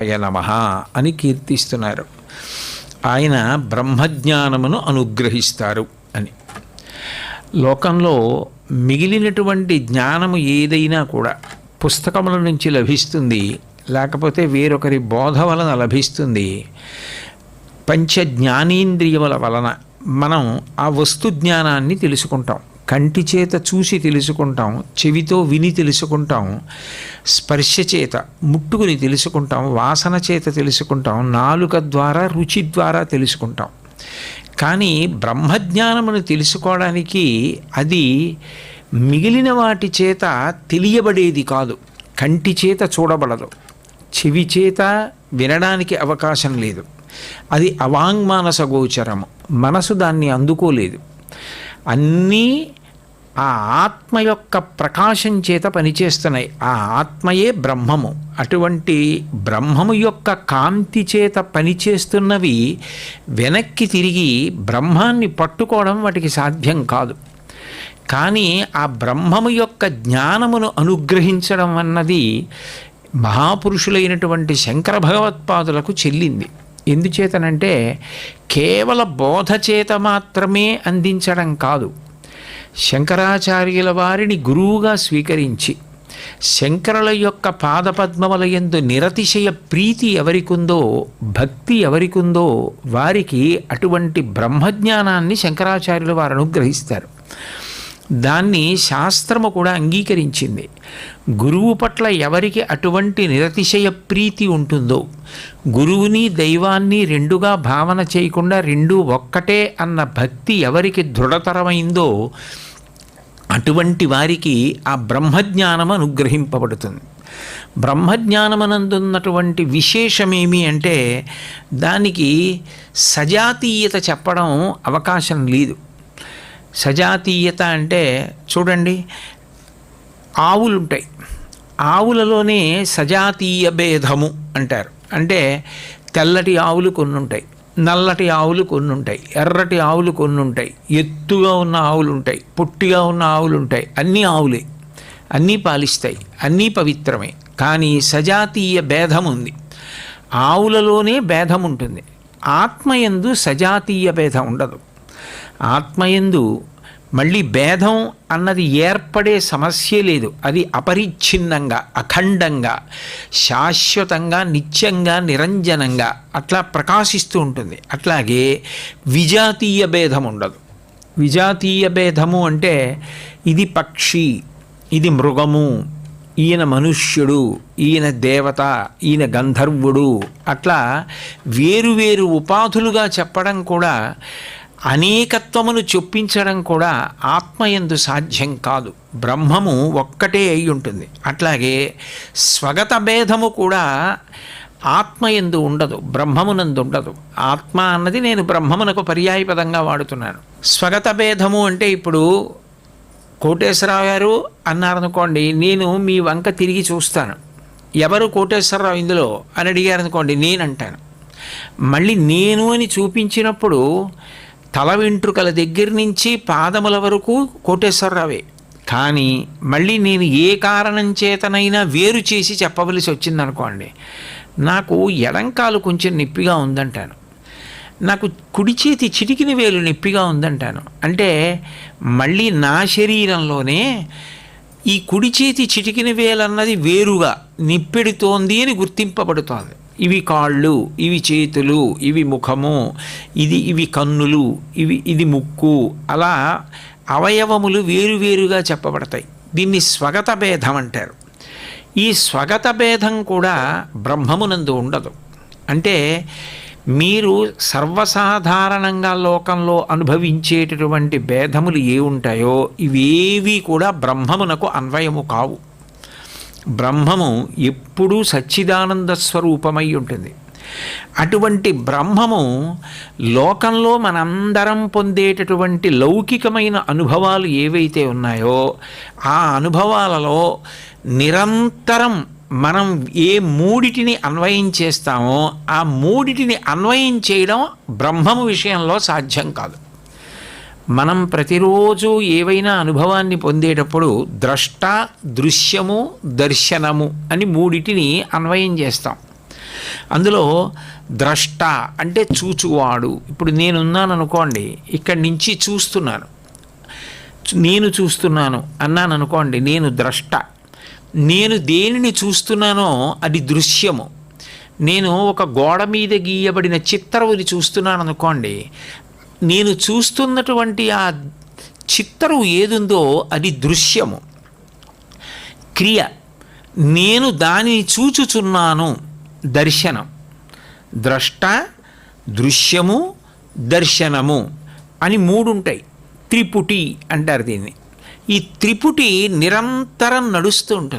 అయ నమ అని కీర్తిస్తున్నారు. ఆయన బ్రహ్మజ్ఞానమును అనుగ్రహిస్తారు అని. లోకంలో మిగిలినటువంటి జ్ఞానము ఏదైనా కూడా పుస్తకముల నుంచి లభిస్తుంది లేకపోతే వేరొకరి బోధ వలన లభిస్తుంది. పంచ జ్ఞానేంద్రియముల వలన మనం ఆ వస్తు జ్ఞానాన్ని తెలుసుకుంటాం. కంటి చేత చూసి తెలుసుకుంటాం చెవితో విని తెలుసుకుంటాం స్పర్శ చేత ముట్టుకుని తెలుసుకుంటాం వాసన చేత తెలుసుకుంటాం నాలుక ద్వారా రుచి ద్వారా తెలుసుకుంటాం కానీ బ్రహ్మజ్ఞానమును తెలుసుకోవడానికి అది మిగిలిన వాటి చేత తెలియబడేది కాదు. కంటి చేత చూడబడదు. చెవి చేత వినడానికి అవకాశం లేదు. అది అవాంగ్మానస గోచరము. మనసు దాన్ని అందుకోలేదు. అన్నీ ఆ ఆత్మ యొక్క ప్రకాశం చేత పనిచేస్తున్నాయి. ఆ ఆత్మయే బ్రహ్మము. అటువంటి బ్రహ్మము యొక్క కాంతి చేత పనిచేస్తున్నవి వెనక్కి తిరిగి బ్రహ్మాన్ని పట్టుకోవడం వాటికి సాధ్యం కాదు. కానీ ఆ బ్రహ్మము యొక్క జ్ఞానమును అనుగ్రహించడం అన్నది మహాపురుషులైనటువంటి శంకర భగవత్పాదులకు చెల్లింది. ఎందుచేతనంటే కేవల బోధ చేత మాత్రమే అందించడం కాదు. శంకరాచార్యుల వారిని గురువుగా స్వీకరించి శంకరుల యొక్క పాదపద్మముల ఎందు నిరతిశయ ప్రీతి ఎవరికుందో భక్తి ఎవరికుందో వారికి అటువంటి బ్రహ్మజ్ఞానాన్ని శంకరాచార్యుల వారు అనుగ్రహిస్తారు. దాన్ని శాస్త్రము కూడా అంగీకరించింది. గురువు పట్ల ఎవరికి అటువంటి నిరతిశయ ప్రీతి ఉంటుందో గురువుని దైవాన్ని రెండుగా భావన చేయకుండా రెండు ఒక్కటే అన్న భక్తి ఎవరికి దృఢతరమైందో అటువంటి వారికి ఆ బ్రహ్మజ్ఞానం అనుగ్రహింపబడుతుంది. బ్రహ్మజ్ఞానమనందున్నటువంటి విశేషమేమి అంటే దానికి సజాతీయత చెప్పడం అవకాశం లేదు. సజాతీయత అంటే చూడండి ఆవులు ఉంటాయి ఆవులలోనే సజాతీయ భేదము అంటారు. అంటే తెల్లటి ఆవులు కొన్ని ఉంటాయి నల్లటి ఆవులు కొన్ని ఉంటాయి ఎర్రటి ఆవులు కొన్ని ఉంటాయి ఎత్తుగా ఉన్న ఆవులు ఉంటాయి పొట్టిగా ఉన్న ఆవులు ఉంటాయి అన్నీ ఆవులే. అన్నీ పాలిస్తాయి అన్నీ పవిత్రమే. కానీ సజాతీయ భేదం ఉంది ఆవులలోనే భేదం ఉంటుంది ఆత్మయందు సజాతీయ భేదం ఉండదు ఆత్మయందు మళ్ళీ భేదం అన్నది ఏర్పడే సమస్య లేదు. అది అపరిచ్ఛిన్నంగా అఖండంగా శాశ్వతంగా నిత్యంగా నిరంజనంగా అట్లా ప్రకాశిస్తూ ఉంటుంది. అట్లాగే విజాతీయ భేదం ఉండదు. విజాతీయ భేదము అంటే ఇది పక్షి ఇది మృగము ఈయన మనుష్యుడు ఈయన దేవత ఈయన గంధర్వుడు అట్లా వేరువేరు ఉపాధులుగా చెప్పడం కూడా అనేకత్వమును చొప్పించడం కూడా ఆత్మయందు సాధ్యం కాదు. బ్రహ్మము ఒక్కటే అయి ఉంటుంది. అట్లాగే స్వగత భేదము కూడా ఆత్మయందు ఉండదు బ్రహ్మమునందు ఉండదు. ఆత్మ అన్నది నేను బ్రహ్మమునకు పర్యాయపదంగా వాడుతున్నాను. స్వగత భేదము అంటే ఇప్పుడు కోటేశ్వరరావు గారు అన్నారనుకోండి నేను మీ వంక తిరిగి చూస్తాను. ఎవరు కోటేశ్వరరావు ఇందులో? అని అడిగారనుకోండి నేనంటాను. మళ్ళీ నేను అని చూపించినప్పుడు తల వెంట్రుకల దగ్గర నుంచి పాదముల వరకు కోటేశ్వరరావే కానీ మళ్ళీ నేను ఏ కారణం చేతనైనా వేరు చేసి చెప్పవలసి వచ్చిందనుకోండి నాకు ఎడంకాలు కొంచెం నొప్పిగా ఉందంటాను. నాకు కుడి చేతి చిటికిన వేలు నొప్పిగా ఉందంటాను. అంటే మళ్ళీ నా శరీరంలోనే ఈ కుడి చేతి చిటికిన వేలన్నది వేరుగా నిప్పెడుతోంది అని గుర్తింపబడుతోంది. ఇవి కాళ్ళు ఇవి చేతులు ఇవి ముఖము ఇది ఇవి కన్నులు ఇవి ఇది ముక్కు. అలా అవయవములు వేరువేరుగా చెప్పబడతాయి. దీన్ని స్వగత భేదం అంటారు. ఈ స్వగత భేదం కూడా బ్రహ్మమునందు ఉండదు. అంటే మీరు సర్వసాధారణంగా లోకంలో అనుభవించేటటువంటి భేదములు ఏ ఉంటాయో ఇవేవి కూడా బ్రహ్మమునకు అన్వయము కావు. బ్రహ్మము ఎప్పుడూ సచ్చిదానంద స్వరూపమై ఉంటుంది. అటువంటి బ్రహ్మము లోకంలో మనందరం పొందేటటువంటి లౌకికమైన అనుభవాలు ఏవైతే ఉన్నాయో ఆ అనుభవాలలో నిరంతరం మనం ఏ మూడిటిని అన్వయం చేస్తామో ఆ మూడిటిని అన్వయం చేయడం బ్రహ్మము విషయంలో సాధ్యం కాదు. మనం ప్రతిరోజు ఏవైనా అనుభవాన్ని పొందేటప్పుడు ద్రష్ట దృశ్యము దర్శనము అని మూడిటిని అన్వయం చేస్తాం. అందులో ద్రష్ట అంటే చూచువాడు. ఇప్పుడు నేనున్నాను అనుకోండి ఇక్కడి నుంచి చూస్తున్నాను. నేను చూస్తున్నాను అన్నాను అనుకోండి నేను ద్రష్ట. నేను దేనిని చూస్తున్నానో అది దృశ్యము. నేను ఒక గోడ మీద గీయబడిన చిత్రవుని చూస్తున్నాను అనుకోండి నేను చూస్తున్నటువంటి ఆ చిత్తరువు ఏదుందో అది దృశ్యము. క్రియ. నేను దానిని చూచుచున్నాను. దర్శనం. ద్రష్ట దృశ్యము దర్శనము అని మూడుంటాయి. త్రిపుటి అంటారు దీన్ని. ఈ త్రిపుటి నిరంతరం నడుస్తూ ఉంటుంది.